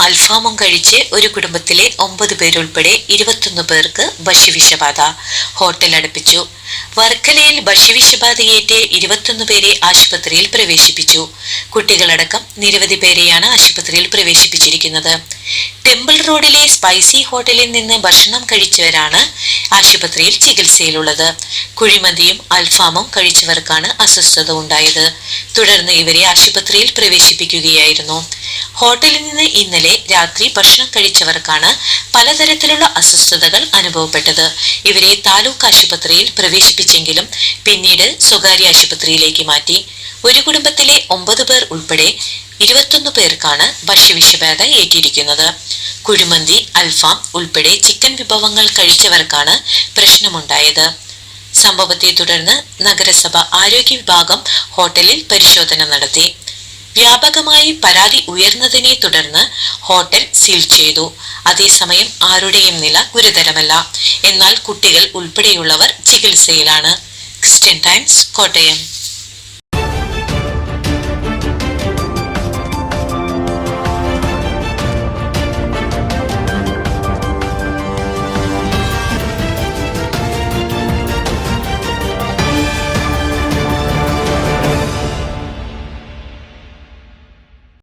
അൽഫാമും കഴിച്ച് ഒരു കുടുംബത്തിലെ ഒമ്പത് പേരുൾപ്പെടെ ഇരുപത്തൊന്ന് പേർക്ക് ഭക്ഷ്യവിഷബാധ. ഹോട്ടൽ അടപ്പിച്ചു. വർക്കലയിൽ ഭക്ഷ്യവിഷബാധയേറ്റ് ഇരുപത്തൊന്ന് പേരെ ആശുപത്രിയിൽ പ്രവേശിപ്പിച്ചു. കുട്ടികളടക്കം നിരവധി പേരെയാണ് ആശുപത്രിയിൽ പ്രവേശിപ്പിച്ചിരിക്കുന്നത്. ടെമ്പിൾ റോഡിലെ സ്പൈസി ഹോട്ടലിൽ നിന്ന് ഭക്ഷണം കഴിച്ചവരാണ് ആശുപത്രിയിൽ ചികിത്സയിലുള്ളത്. കുഴിമന്തിയും അൽഫാമും കഴിച്ചവർക്കാണ് അസ്വസ്ഥത ഉണ്ടായത്. തുടർന്ന് ഇവരെ ആശുപത്രിയിൽ പ്രവേശിപ്പിക്കുകയായിരുന്നു. ഹോട്ടലിൽ നിന്ന് ഇന്നലെ രാത്രി ഭക്ഷണം കഴിച്ചവർക്കാണ് പലതരത്തിലുള്ള അസ്വസ്ഥതകൾ അനുഭവപ്പെട്ടത്. ഇവരെ താലൂക്ക് ആശുപത്രിയിൽ പ്രവേശിപ്പിച്ചെങ്കിലും പിന്നീട് സ്വകാര്യ ആശുപത്രിയിലേക്ക് മാറ്റി. ഒരു കുടുംബത്തിലെ ഒമ്പത് പേർ ഉൾപ്പെടെ ഇരുപത്തൊന്ന് പേർക്കാണ് ഭക്ഷ്യവിഷബാധ ഏറ്റിരിക്കുന്നത്. കുഴിമന്തി അൽഫാം ഉൾപ്പെടെ ചിക്കൻ വിഭവങ്ങൾ കഴിച്ചവർക്കാണ് പ്രശ്നമുണ്ടായത്. സംഭവത്തെ തുടർന്ന് നഗരസഭ ആരോഗ്യ വിഭാഗം ഹോട്ടലിൽ പരിശോധന നടത്തി. വ്യാപകമായി പരാതി ഉയർന്നതിനെ തുടർന്ന് ഹോട്ടൽ സീൽ ചെയ്തു. അതേസമയം ആരുടെയും നില ഗുരുതരമല്ല. എന്നാൽ കുട്ടികൾ ഉൾപ്പെടെയുള്ളവർ ചികിത്സയിലാണ്. Christian Times Kottayam.